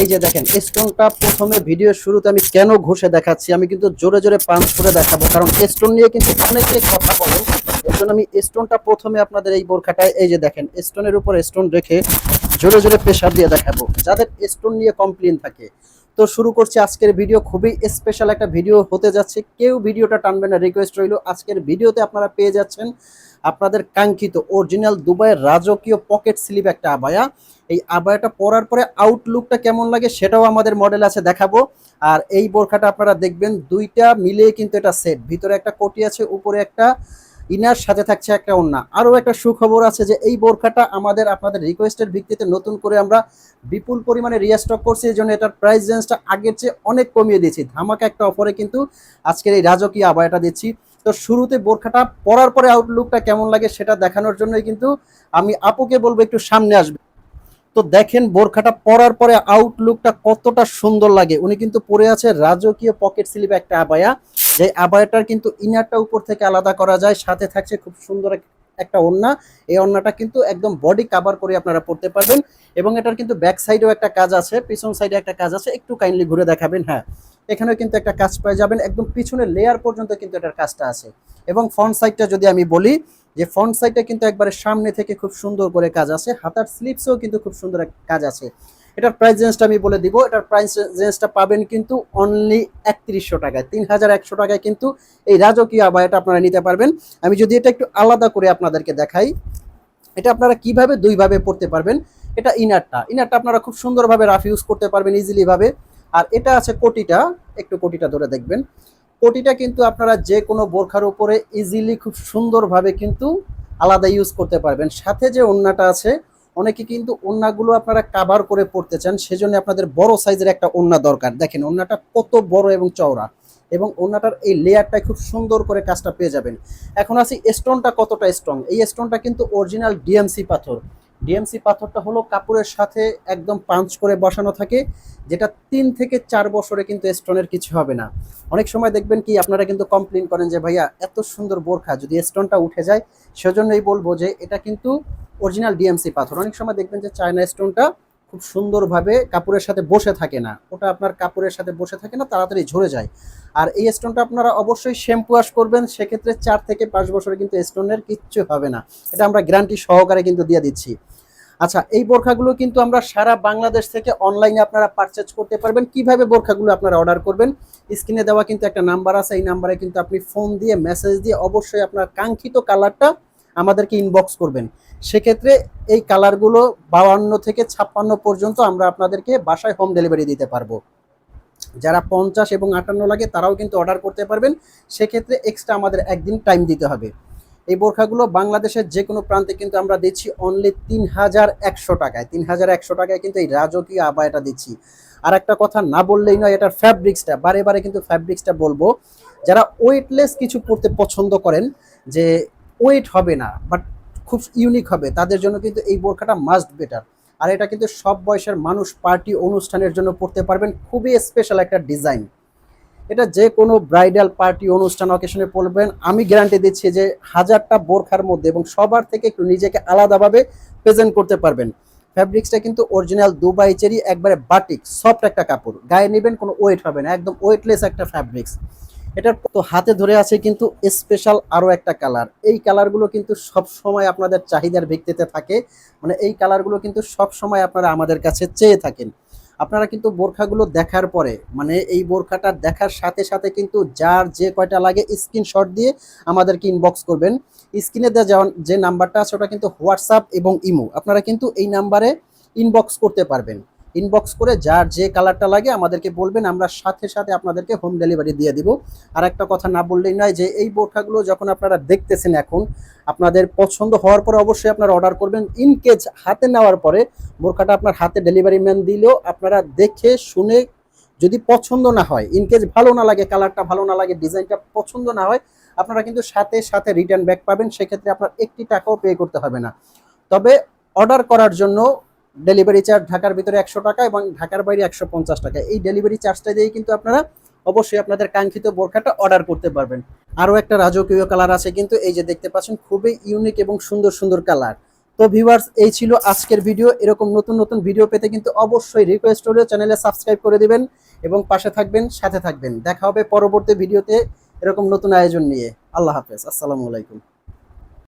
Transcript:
এই যে দেখেন স্টোনটা প্রথমে ভিডিও শুরুতে আমি কেন ঘষে দেখাচ্ছি, আমি কিন্তু জোরে জোরে পাঞ্চ করে দেখাবো, কারণ স্টোন নিয়ে কিন্তু অনেকে কথা বলে। এর জন্য আমি স্টোনটা প্রথমে আপনাদের এই বোরখাটায়, এই যে দেখেন স্টোনের উপর স্টোন রেখে জোরে জোরে প্রেশার দিয়ে দেখাবো। যাদের স্টোন নিয়ে কমপ্লেন থাকে তো শুরু করছি আজকের ভিডিও। খুবই স্পেশাল একটা ভিডিও হতে যাচ্ছে। কেউ ভিডিওটা টানবে না রিকোয়েস্ট রইল। আজকের ভিডিওতে আপনারা পেয়ে যাচ্ছেন আপনাদের কাঙ্ক্ষিত অরিজিনাল দুবাইয়ের রাজকীয় পকেট স্লিপ একটা আবায়া। এই আবায়াটা পরার পরে আউটলুকটা কেমন লাগে সেটাও আমাদের মডেল আছে দেখাবো। আর এই বোরখাটা আপনারা দেখবেন, দুইটা মিলিয়ে কিন্তু এটা সেট ভিতরে একটা কোটি আছে, উপরে একটা ইনার সাথে থাকছে একটা ওন্না আরও একটা সুখবর আছে যে এই বোরখাটা আমাদের আপনাদের রিকোয়েস্টের ভিত্তিতে নতুন করে আমরা বিপুল পরিমাণে রিয়াস্টক করছি, এই জন্য এটার প্রাইস রেঞ্জটা আগের চেয়ে অনেক কমিয়ে দিয়েছি। ধামাকা একটা অফারে কিন্তু আজকের এই রাজকীয় আবায়াটা দিচ্ছি। তো শুরুতে বোরখাটা পরার পরে আউটলুকটা কেমন লাগে সেটা দেখানোর জন্যই কিন্তু আমি আপুকে বলব একটু সামনে আসবে। তো দেখেন বোরখাটা পরার পরে আউটলুকটা কতটা সুন্দর লাগে। উনি কিন্তু পরে আছে রাজকীয় পকেট স্লিপ একটা আবায়া। যে আবায়াটার কিন্তু ইনারটা উপর থেকে আলাদা করা যায়, সাথে থাকছে খুব সুন্দর একটা ওড়না। এই ওড়নাটা কিন্তু একদম বডি কাভার করে আপনারা পড়তে পারবেন। এবং এটার কিন্তু ব্যাক সাইডেও একটা কাজ আছে, পিছন সাইডে একটা কাজ আছে, একটু কাইন্ডলি ঘুরে দেখাবেন হ্যাঁ। এখানেও কিন্তু একটা কাজ পেয়ে যাবেন, একদম পিছনের লেয়ার পর্যন্ত কিন্তু এটার কাজটা আছে। এবং ফ্রন্ট সাইডটা যদি আমি বলি, যে ফ্রন্ট সাইডটা কিন্তু একবারে সামনে থেকে খুব সুন্দর করে কাজ আছে, হাতার স্লিপসেও কিন্তু খুব সুন্দর কাজ আছে। এটার প্রাইস রেঞ্জটা আমি বলে দিব। এটার প্রাইস রেঞ্জটা পাবেন কিন্তু অনলি একত্রিশশো টাকায়। তিন হাজার একশো টাকায় কিন্তু এই রাজকীয় আবায়াটা আপনারা নিতে পারবেন। আমি যদি এটা একটু আলাদা করে আপনাদেরকে দেখাই, এটা আপনারা কীভাবে দুইভাবে পড়তে পারবেন? এটা ইনারটা ইনারটা আপনারা খুব সুন্দরভাবে রাফ ইউজ করতে পারবেন ইজিলিভাবে আর এটা আছে কোটিটা। একটু কোটিটা ধরে দেখবেন। কোটিটা কিন্তু আপনারা যে কোনো বোরখার উপরে ইজিলি খুব সুন্দরভাবে কিন্তু আলাদা ইউজ করতে পারবেন। সাথে যে ওন্নাটা আছে অনেকে কিন্তু ওন্নাগুলো আপনারা কাভার করে পড়তে চান, সেজন্য আপনাদের বড় সাইজের একটা ওন্না দরকার। দেখেন, ওন্নাটা কত বড় এবং চওড়া, এবং ওন্নাটার এই লেয়ারটাই খুব সুন্দর করে কাজটা পেয়ে যাবেন। এখন আসি স্টোনটা কতটা স্ট্রং এই স্টোনটা কিন্তু অরিজিনাল ডিএমসি পাথর। ডিএমসি পাথরটা হলো কাপড়ের সাথে একদম পাঞ্চ করে বসানো থাকে, যেটা তিন থেকে চার বছরে কিন্তু স্টোনের কিছু হবে না। অনেক সময় দেখবেন কি, আপনারা কিন্তু কমপ্লেন করেন যে, ভাইয়া, এত সুন্দর বোরখা, যদি স্টোনটা উঠে যায়, সেজন্যই বলব যে, এটা কিন্তু অরিজিনাল ডিএমসি পাথর। অনেক সময় দেখবেন যে চায়না স্টোনটা খুব সুন্দরভাবে কাপড়ের সাথে বসে থাকে না। ওটা আপনার কাপড়ের সাথে বসে থাকে না, তাড়াতাড়ি ঝরে যায়। আর এই স্টোনটা আপনারা অবশ্যই শ্যাম্পু ওয়াশ করবেন, সেক্ষেত্রে চার থেকে পাঁচ বছরে কিন্তু স্টোনের কিচ্ছু হবে না। এটা আমরা গ্যারান্টি সহকারে কিন্তু দিয়ে দিচ্ছি। আচ্ছা এই বোরখাগুলো কিন্তু আমরা সারা বাংলাদেশ থেকে অনলাইনে আপনারা পারচেজ করতে পারবেন। কীভাবে বোরখাগুলো আপনারা অর্ডার করবেন? স্ক্রিনে দেওয়া কিন্তু একটা নাম্বার আছে। এই নাম্বারে কিন্তু আপনি ফোন দিয়ে মেসেজ দিয়ে অবশ্যই আপনার কাঙ্ক্ষিত কালারটা আমাদেরকে ইনবক্স করবেন। সেক্ষেত্রে এই কালারগুলো বাউান্ন থেকে ছাপ্পান্ন পর্যন্ত আমরা আপনাদেরকে বাসায় হোম ডেলিভারি দিতে পারব। যারা পঞ্চাশ এবং আটান্ন লাগে তারাও কিন্তু অর্ডার করতে পারবেন। সেক্ষেত্রে এক্সট্রা আমাদের একদিন টাইম দিতে হবে। এই বোরখাগুলো বাংলাদেশের যে কোনো প্রান্তে কিন্তু আমরা দিচ্ছি অনলি তিন হাজার একশো টাকায়। তিন হাজার একশো টাকায় কিন্তু এই রাজকীয় আবায়াটা দিচ্ছি। আর একটা কথা না বললেই নয়, এটার ফ্যাব্রিক্সটা বারে বারে কিন্তু ফ্যাব্রিক্সটা বলব। যারা ওয়েটলেস কিছু পড়তে পছন্দ করেন, যে ওয়েট হবে না বাট খুব ইউনিক হবে। তাদের জন্য কিন্তু এই বোরখাটা মাস্ট বেটার আর এটা কিন্তু সব বয়সের মানুষ পার্টি অনুষ্ঠানের জন্য পড়তে পারবেন। খুবই স্পেশাল একটা ডিজাইন এটা যে কোনো ব্রাইডাল পার্টি অনুষ্ঠান অকেশনে পড়বেন। আমি গ্যারান্টি দিচ্ছি যে হাজারটা বোরখার মধ্যে এবং সবার থেকে একটু নিজেকে আলাদাভাবে প্রেজেন্ট করতে পারবেন। ফ্যাব্রিক্সটা কিন্তু অরিজিনাল দুবাই চেরি, একবারে বাটিক সফট একটা কাপড়। গায়ে নেবেন, কোনো ওয়েট হবে না। একদম ওয়েটলেস একটা ফ্যাব্রিক্স এটার তো হাতে ধরে আছে কিন্তু স্পেশাল আরও একটা কালার এই কালারগুলো কিন্তু সব সময় আপনাদের চাহিদার ভিত্তিতে থাকে। মানে এই কালারগুলো কিন্তু সব সময় আপনারা আমাদের কাছে চেয়ে থাকেন। আপনারা কিন্তু বোরখাগুলো দেখার পরে মানে এই বোরখাটা দেখার সাথে সাথে কিন্তু যার যে কয়টা লাগে স্ক্রিনশট দিয়ে আমাদেরকে ইনবক্স করবেন। স্ক্রিনে দেওয়া যে নাম্বারটা আছে ওটা কিন্তু হোয়াটসঅ্যাপ এবং ইমো আপনারা কিন্তু এই নাম্বারে ইনবক্স করতে পারবেন। ইনবক্স করে যার যে কালারটা লাগে আমাদেরকে বলবেন, আমরা সাথে সাথে আপনাদেরকে হোম ডেলিভারি দিয়ে দিব। আর একটা কথা না বললেই নয় যে এই বোরখাগুলো যখন আপনারা দেখতেছেন এখন, আপনাদের পছন্দ হওয়ার পরে অবশ্যই আপনারা অর্ডার করবেন। ইন কেস হাতে নেওয়ার পরে বোরখাটা আপনার হাতে ডেলিভারি ম্যান দিলেও আপনারা দেখে শুনে যদি পছন্দ না হয় ইন কেস ভালো না লাগে কালারটা ভালো না লাগে ডিজাইনটা পছন্দ না হয়, আপনারা কিন্তু সাথে সাথে রিটার্ন ব্যাক পাবেন। সেক্ষেত্রে আপনার একটি টাকাও পে করতে হবে না। তবে অর্ডার করার জন্য ডেলিভারি চার্জ ঢাকার ভিতরে একশো টাকা এবং ঢাকার বাইরে একশো পঞ্চাশ টাকা। এই ডেলিভারি চার্জটা দিয়ে কিন্তু আপনারা অবশ্যই আপনাদের কাঙ্ক্ষিত বোরখাটা অর্ডার করতে পারবেন। আরও একটা রাজকীয় কালার আছে কিন্তু এই যে দেখতে পাচ্ছেন খুবই ইউনিক এবং সুন্দর সুন্দর কালার তো ভিউয়ার্স এই ছিল আজকের ভিডিও এরকম নতুন নতুন ভিডিও পেতে কিন্তু অবশ্যই রিকোয়েস্ট হলেও চ্যানেলে সাবস্ক্রাইব করে দিবেন এবং পাশে থাকবেন, সাথে থাকবেন। দেখা হবে পরবর্তী ভিডিওতে এরকম নতুন আয়োজন নিয়ে। আল্লাহ হাফেজ। আসসালামু আলাইকুম।